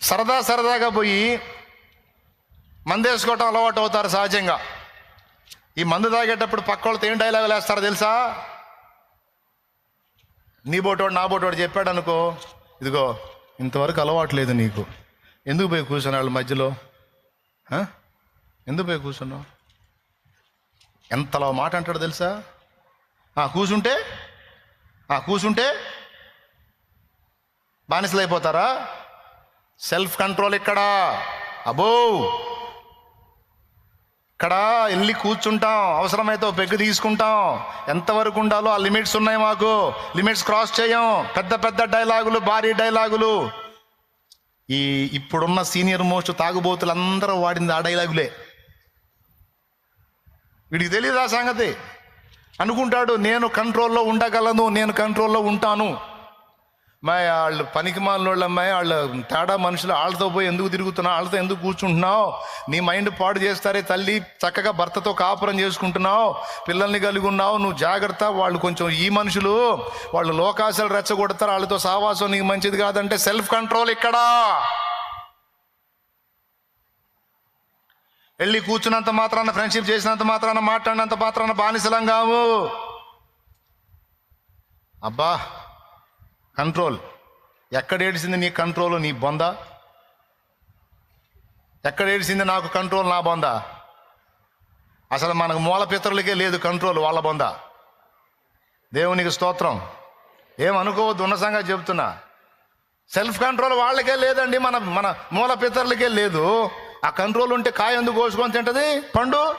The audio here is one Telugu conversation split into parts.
సరదా సరదాగా పోయి మందేసుకోవటం అలవాటు అవుతారు సహజంగా. ఈ మందు తాగేటప్పుడు పక్క వాళ్ళతో ఏం డైలాగులు వేస్తారో తెలుసా? నీ బోటోడు నా బోటోడు చెప్పాడు అనుకో ఇదిగో ఇంతవరకు అలవాటు లేదు నీకు. ఎందుకు పోయి కూర్చున్నా వాళ్ళ మధ్యలో? ఎందుకు పోయి కూర్చున్నావు? ఎంతలో మాట అంటాడు తెలుసా? ఆ, కూర్చుంటే? ఆ, బానిసలు అయిపోతారా సెల్ఫ్ కంట్రోల్ ఇక్కడ అబో ఇక్కడ వెళ్ళి కూర్చుంటాం. అవసరమైతే పెగ్గు తీసుకుంటాం. ఎంతవరకు ఉండాలో ఆ లిమిట్స్ ఉన్నాయి మాకు. లిమిట్స్ క్రాస్ చేయం. పెద్ద పెద్ద డైలాగులు భారీ డైలాగులు. ఈ ఇప్పుడున్న సీనియర్ మోస్ట్ తాగుబోతులు అందరూ వాడింది ఆ డైలాగులే. వీడికి తెలియదు ఆ సంగతి? అనుకుంటాడు నేను కంట్రోల్లో ఉండగలను నేను కంట్రోల్లో ఉంటాను. మా వాళ్ళు పనికి మాలినోళ్ళు అమ్మాయి వాళ్ళ తేడా మనుషులు వాళ్ళతో పోయి ఎందుకు తిరుగుతున్నావు? వాళ్ళతో ఎందుకు కూర్చుంటున్నావు? నీ మైండ్ పాడు చేస్తారే తల్లి చక్కగా భర్తతో కాపురం చేసుకుంటున్నావు పిల్లల్ని కలిగి ఉన్నావు నువ్వు జాగ్రత్త వాళ్ళు కొంచెం ఈ మనుషులు వాళ్ళు లోకాశలు రెచ్చగొడతారు వాళ్ళతో సావాసం నీకు మంచిది కాదంటే సెల్ఫ్ కంట్రోల్ ఇక్కడ. వెళ్ళి కూర్చున్నంత మాత్రాన ఫ్రెండ్షిప్ చేసినంత మాత్రాన మాట్లాడినంత మాత్రాన బానిసలం కావు. అబ్బా! కంట్రోల్. ఎక్కడ ఏడిసింది నీ కంట్రోల్ నీ బొంద? ఎక్కడ ఏడిసింది నాకు కంట్రోల్ నా బొంద? అసలు మనకు మూల పితరులకే లేదు కంట్రోల్ వాళ్ళ బొంద. దేవునికి స్తోత్రం. ఏమనుకోవద్దు ఉన్న సంగతి చెప్తున్నా. సెల్ఫ్ కంట్రోల్ వాళ్ళకే లేదండి మన మన మూల పితరులకే లేదు. ఆ కంట్రోల్ ఉంటే కాయ ఎందుకు కోసుకొని తింటది? పండు?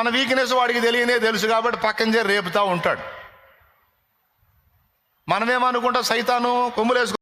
మన వీక్నెస్ వాడికి తెలియనే తెలుసు కాబట్టి పక్కన చేరి రేపుతా ఉంటాడు. మనమేమనుకుంటా? సైతాను కొమ్ములేసుకు